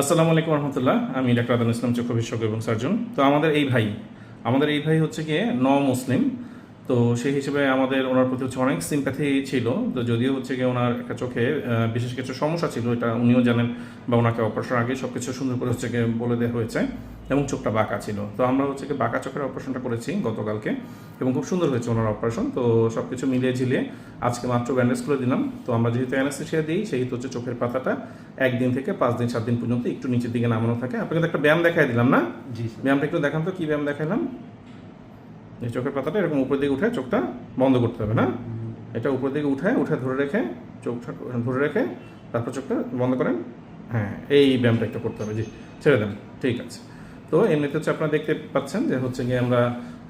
আসসালামু আলাইকুম রহমতুল্লাহ। আমি ডাক্তার আদান ইসলাম চক্ষু বিশেষজ্ঞ এবং সার্জন। তো আমাদের এই ভাই, আমাদের এই ভাই হচ্ছে গিয়ে ন মুসলিম তো সেই হিসেবে আমাদের ওনার প্রতি হচ্ছে অনেক সিম্প্যাথি ছিল। তো যদিও হচ্ছে গিয়ে ওনার একটা চোখে বিশেষ কিছু সমস্যা ছিল এটা উনিও জানেন বা ওনাকে অপারেশন আগে সব কিছু সুন্দর করে হচ্ছে গিয়ে বলে দেওয়া হয়েছে এবং চোখটা বাঁকা ছিল। তো আমরা হচ্ছে গিয়ে বাঁকা চোখের অপারেশনটা করেছি গতকালকে এবং খুব সুন্দর হয়েছে ওনার অপারেশন তো সব কিছু মিলিয়ে ঝিলিয়ে আজকে মাত্র ব্যান্ডেজ করে দিলাম। তো আমরা যেহেতু অ্যানাস্থেশিয়া দিই সেহেতু হচ্ছে চোখের পাতাটা একদিন থেকে পাঁচ দিন সাত দিন পর্যন্ত একটু নিচের দিকে নামানো থাকে। আপনাকে একটা ব্যায়াম দেখাই দিলাম না? জি ব্যায়ামটা একটু দেখান তো কি ব্যায়াম দেখাইলাম? এই চোখের পাতাটা এরকম উপর দিকে উঠে চোখটা বন্ধ করতে হবে, না? এটা উপর দিকে উঠে উঠে ধরে রেখে চোখটা ধরে রেখে তারপর চোখটা বন্ধ করেন। হ্যাঁ এই ব্যায়ামটা একটু করতে হবে। জি, ছেড়ে দেন। ঠিক আছে। তো এমনিতে হচ্ছে আপনারা দেখতে পাচ্ছেন যে হচ্ছে গিয়ে আমরা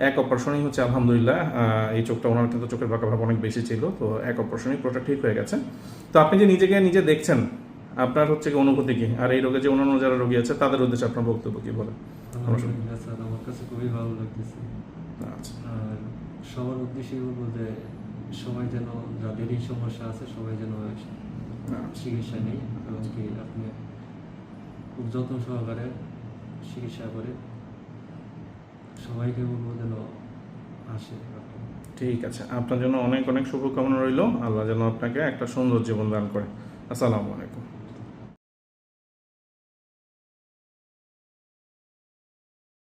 এক অপারেশনেই হচ্ছে আলহামদুলিল্লাহ এই চোখটা ওনার কিন্তু চোখের বাঁকা ভাব অনেক বেশি ছিল, তো এক অপারেশনেই পুরোটা ঠিক হয়ে গেছে। তো আপনি যে নিজেকে নিজে দেখছেন, আপনার হচ্ছে কি অনুভূতি কি? আর এই রোগে যে অন্যান্য যারা রোগী আছে, তাদের উদ্দেশ্যে আপনার বক্তব্য কি বলেন? আমার কাছে খুবই ভালো লাগতেছে। আর সবার উদ্দেশ্যে বলব যে সবাই যেন যাদেরই সমস্যা আছে সবাই যেন আচ্ছা। চিকিৎসা নেই এবং কি আপনি খুব যত্ন সহকারে চিকিৎসা করে সবাইকে বলব যেন আসে। ঠিক আছে। আপনার জন্য অনেক অনেক শুভকামনা রইল। আল্লাহ যেন আপনাকে একটা সুন্দর জীবন দান করে। আসসালামু আলাইকুম।